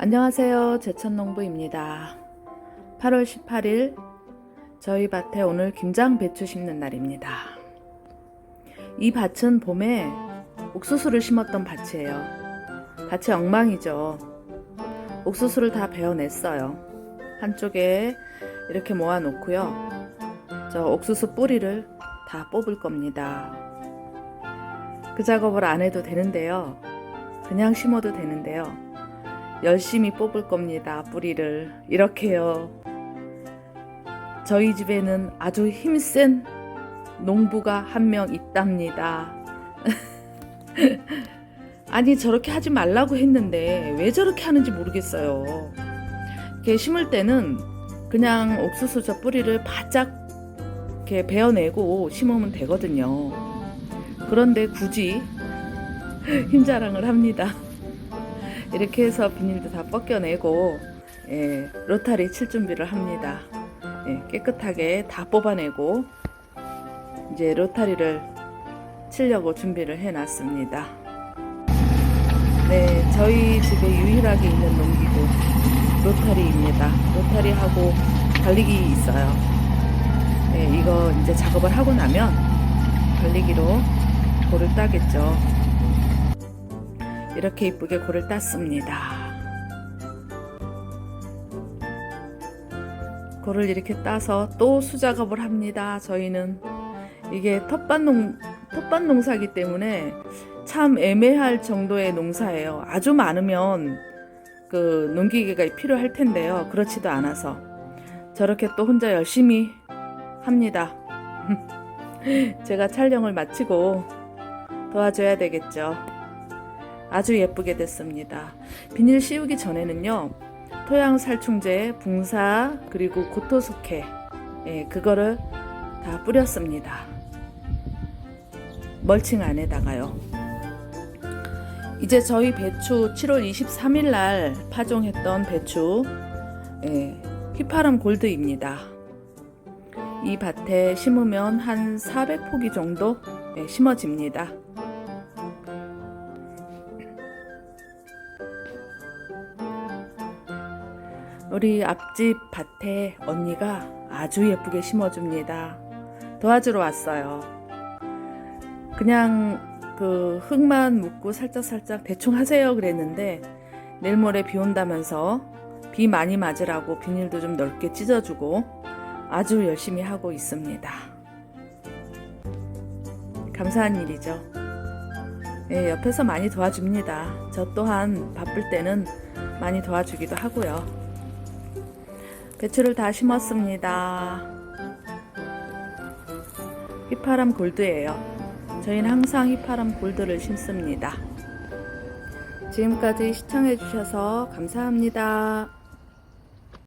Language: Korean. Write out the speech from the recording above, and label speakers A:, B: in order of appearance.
A: 안녕하세요. 제천농부입니다. 8월 18일 저희 밭에 오늘 김장 배추 심는 날입니다. 이 밭은 봄에 옥수수를 심었던 밭이에요. 밭이 엉망이죠. 옥수수를 다 베어냈어요. 한쪽에 이렇게 모아 놓고요. 저 옥수수 뿌리를 다 뽑을 겁니다. 그 작업을 안 해도 되는데요. 그냥 심어도 되는데요. 열심히 뽑을 겁니다. 뿌리를. 이렇게요. 저희 집에는 아주 힘센 농부가 한 명 있답니다. 아니, 저렇게 하지 말라고 했는데 왜 저렇게 하는지 모르겠어요. 이렇게 심을 때는 그냥 옥수수 저 뿌리를 바짝 이렇게 베어내고 심으면 되거든요. 그런데 굳이 힘자랑을 합니다. 이렇게 해서 비닐도 다 벗겨내고 예, 로타리 칠 준비를 합니다. 예, 깨끗하게 다 뽑아내고 이제 로타리를 치려고 준비를 해놨습니다. 네, 저희 집에 유일하게 있는 농기구 로타리입니다. 로타리하고 달리기 있어요. 네, 이거 이제 작업을 하고 나면 달리기로 골을 따겠죠. 이렇게 이쁘게 골을 땄습니다. 골을 이렇게 따서 또 수작업을 합니다. 저희는 이게 텃밭 농 텃밭 농사기 때문에 참 애매할 정도의 농사예요. 아주 많으면 그 농기계가 필요할 텐데요. 그렇지도 않아서 저렇게 또 혼자 열심히 합니다. 제가 촬영을 마치고 도와줘야 되겠죠. 아주 예쁘게 됐습니다. 비닐 씌우기 전에는요, 토양 살충제, 붕사, 그리고 고토속해, 예, 그거를 다 뿌렸습니다. 멀칭 안에다가요. 이제 저희 배추 7월 23일 날 파종했던 배추, 예, 휘파람 골드입니다. 이 밭에 심으면 한 400포기 정도 예, 심어집니다. 우리 앞집 밭에 언니가 아주 예쁘게 심어줍니다. 도와주러 왔어요. 그냥 그 흙만 묻고 살짝살짝 대충 하세요 그랬는데 내일 모레 비 온다면서 비 많이 맞으라고 비닐도 좀 넓게 찢어주고 아주 열심히 하고 있습니다. 감사한 일이죠. 예, 옆에서 많이 도와줍니다. 저 또한 바쁠 때는 많이 도와주기도 하고요. 배추를 다 심었습니다. 휘파람 골드예요. 저희는 항상 휘파람 골드를 심습니다. 지금까지 시청해주셔서 감사합니다.